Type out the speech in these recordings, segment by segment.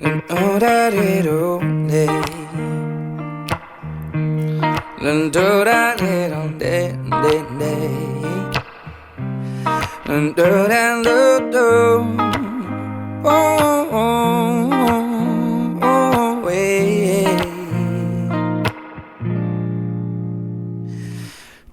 And do that it only And do that it on day day day And do that do do oh.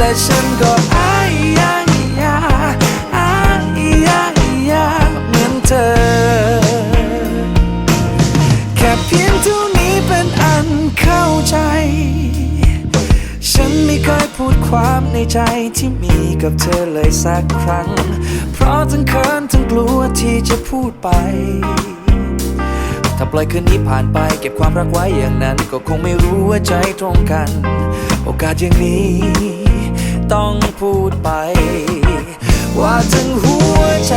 และฉันก็อายยายาอายยายาเหมือนเธอ แค่เพียงเท่านี้เป็นอันเข้าใจ ฉันไม่เคยพูดความในใจที่มีกับเธอเลยสักครั้ง เพราะทั้งเขินทั้งกลัวที่จะพูดไปถ้าปล่อยคืนนี้ผ่านไปเก็บความรักไว้อย่างนั้น ก็คงไม่รู้ว่าใจตรงกัน โอกาสอย่างนี้ ต้องพูดไป ว่าจังหัวใจ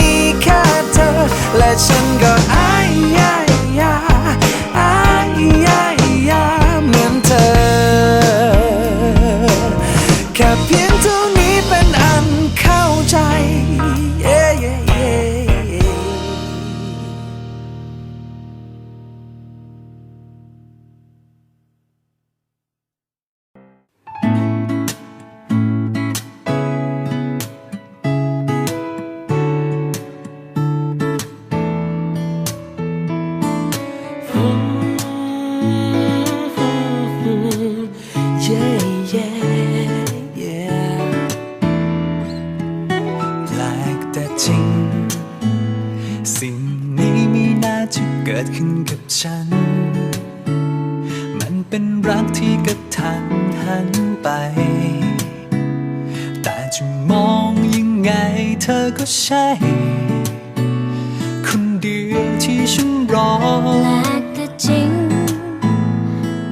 ี และฉันก็ เป็นรักที่กระทันหันไป แต่จะมองยังไงเธอก็ใช่ คนเดียวที่ฉันรอแปลกแต่จริง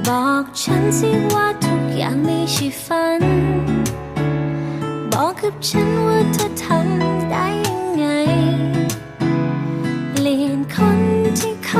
บอกฉันสิว่าทุกอย่างไม่ใช่ฝัน บอกกับฉันว่าเธอทำได้ยังไง เปลี่ยนคนที่คอย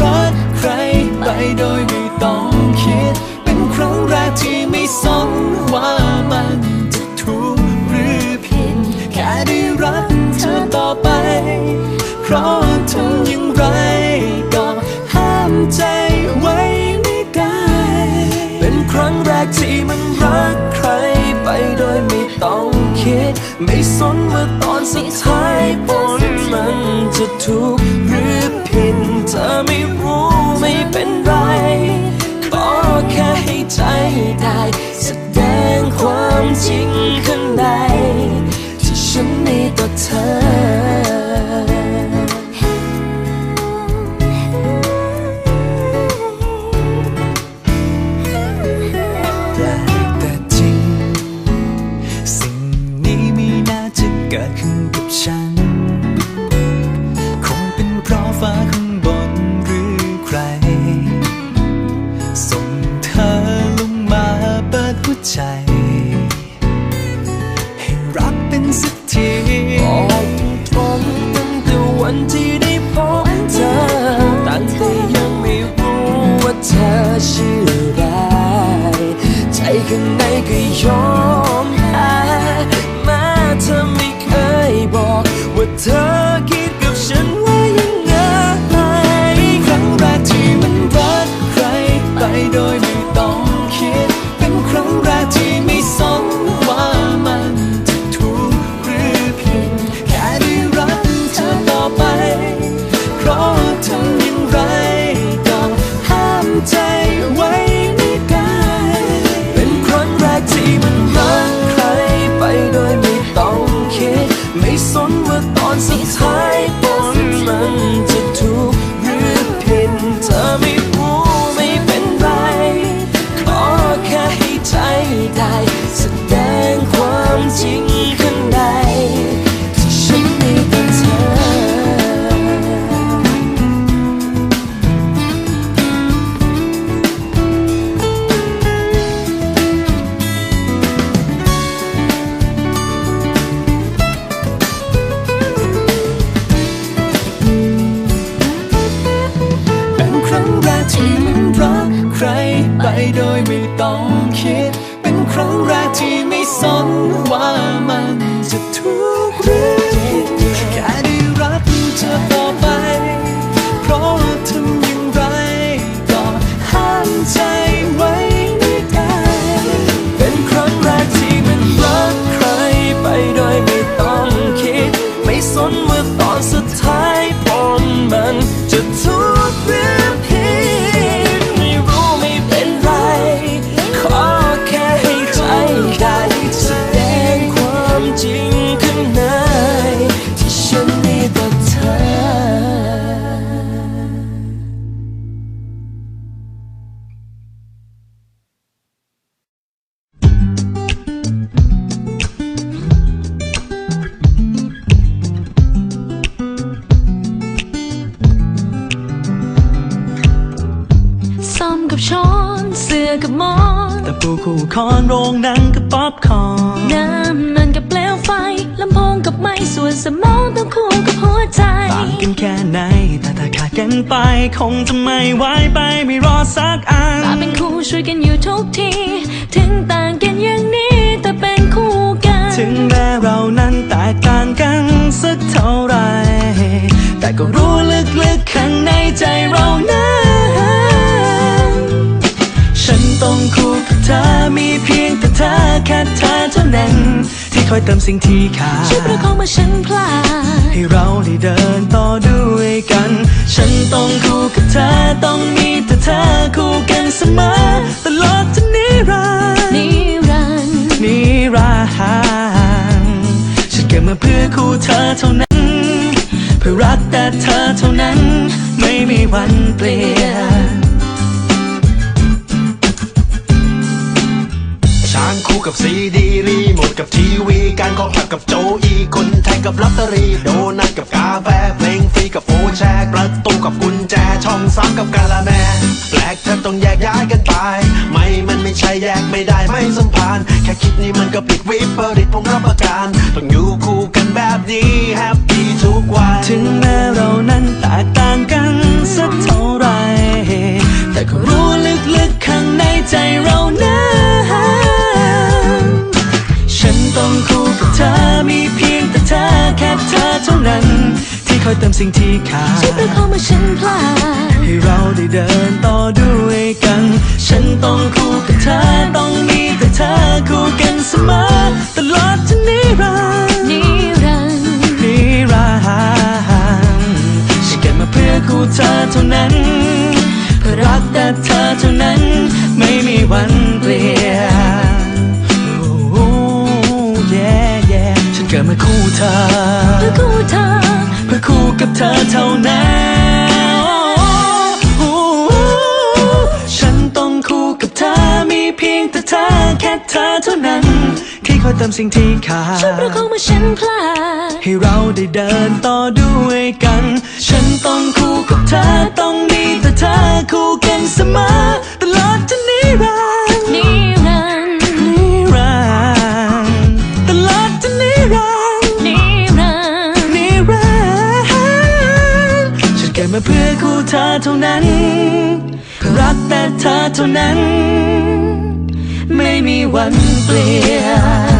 ไม่สนว่าตอนสุดท้ายผลมันจะถูก ขึ้ ซ่อมกับช้อน เสื้อกับหมอนแต่ปูคู่คอนโรงหนังกับป๊อปคอร์นน้ำมันกับเปลวไฟลำโพงกับไม้ส่วนสมองต้องคู่กับหัวใจต่างกันแค่ไหนแต่ถ้าขาดกันไป คงจะไม่ไหวไปไม่รอสักอันมาเป็นคู่ช่วยกันอยู่ทุกที ถึงต่างกันอย่างนี้แต่เป็นคู่กัน ถึงแม้เรานั้นแตกต่างกันสักเท่าไหรแต่ก็รู้ลึกๆข้างในใจเรานั้น ต้องคู่กับเธอมีเพียงแต่เธอแค่เธอเท่านั้น ที่คอยเติมสิ่งที่ขาดช่วยประคองเมื่อฉันพลาดให้เราได้เดินต่อด้วยกัน ฉันต้องคู่กับเธอต้องมีแต่เธอคู่กันเสมอตลอดจนนิรันดร์นิรันดร์นิรันดมาเพื่อคู่เธอเท่านั้นเพื่อรักแต่เธอเท่านั้น ไม่มีวันเปลี่ยน คู่กับซีดีรีโมทกับทีวี การขอหักกับโจอีคนไทยกับลอตเตอรี่โดนัทกับกาแฟเพลงฟรีกับโฟแชร์ประตูกับกุญแจช่องสามกับกาละแมแปลกแทบต้องแยกย้ายกันไป ไม่มันไม่ใช่แยกไม่ได้ไม่สัมพันธ์แค่คิดนี่มันก็ผิดวิปริตผมรับประกันต้องอยู่คู่กันแบบนี้แฮปปี้ทุกวันถึงแม้เรานั้นแตกต่างกันสักเท่าไรแต่ก็รู้ลึกๆข้างในใจเรานั้น นั้น ที่คอยเติมสิ่งที่ขาดช่วยประคองเมื่อฉันพลาดให้เราได้เดินต่อด้วยกัน ฉันต้องคู่กับเธอต้องมีแต่เธอคู่กันเสมอตลอดจนนิรันดร์นิรันดร์นิรันดร์ฉันเกิดมาเพื่อคู่เธอเท่านั้น เพื่อรักแต่เธอเท่านั้น ไม่มีวันเปลี่ยน ฉันเกิดมาคู่เธอเพื่อคู่เธอเพื่อคู่กับเธอเท่านั้นโอ้โหฉันต้องคู่กับเธอมีเพียงแต่เธอแค่เธอเท่านั้นที่คอยเติมสิ่งที่ขาดช่วยประคองเมื่อฉันพลาดให้เราได้เดินต่อด้วยกัน ฉันต้องคู่กับเธอต้องมีแต่เธอคู่กันเสมอตลอดจนนิรันดร์ มาเพื่อคู่เธอเท่านั้น รักแต่เธอเท่านั้น ไม่มีวันเปลี่ยน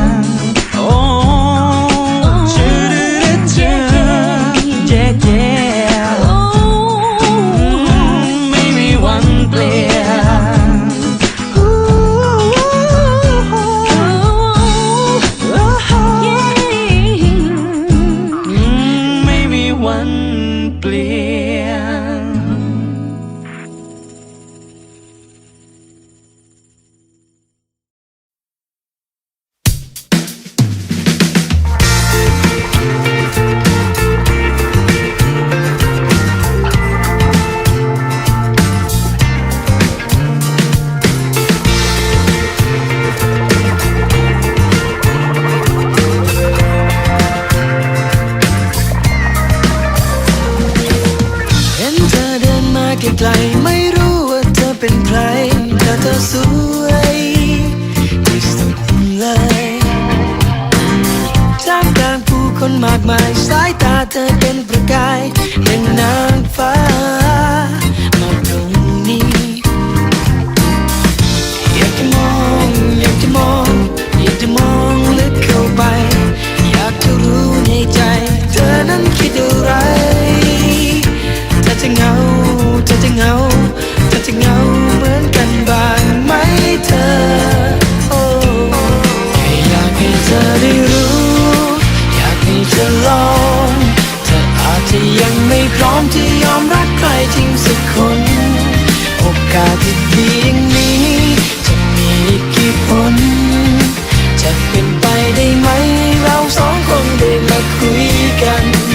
ยังไม่พร้อมที่ยอมรักใครจริงสักคน โอกาสที่ดีอย่างนี้ จะมีอีกกี่คน จะเป็นไปได้ไหม เราสองคนได้มาคุยกัน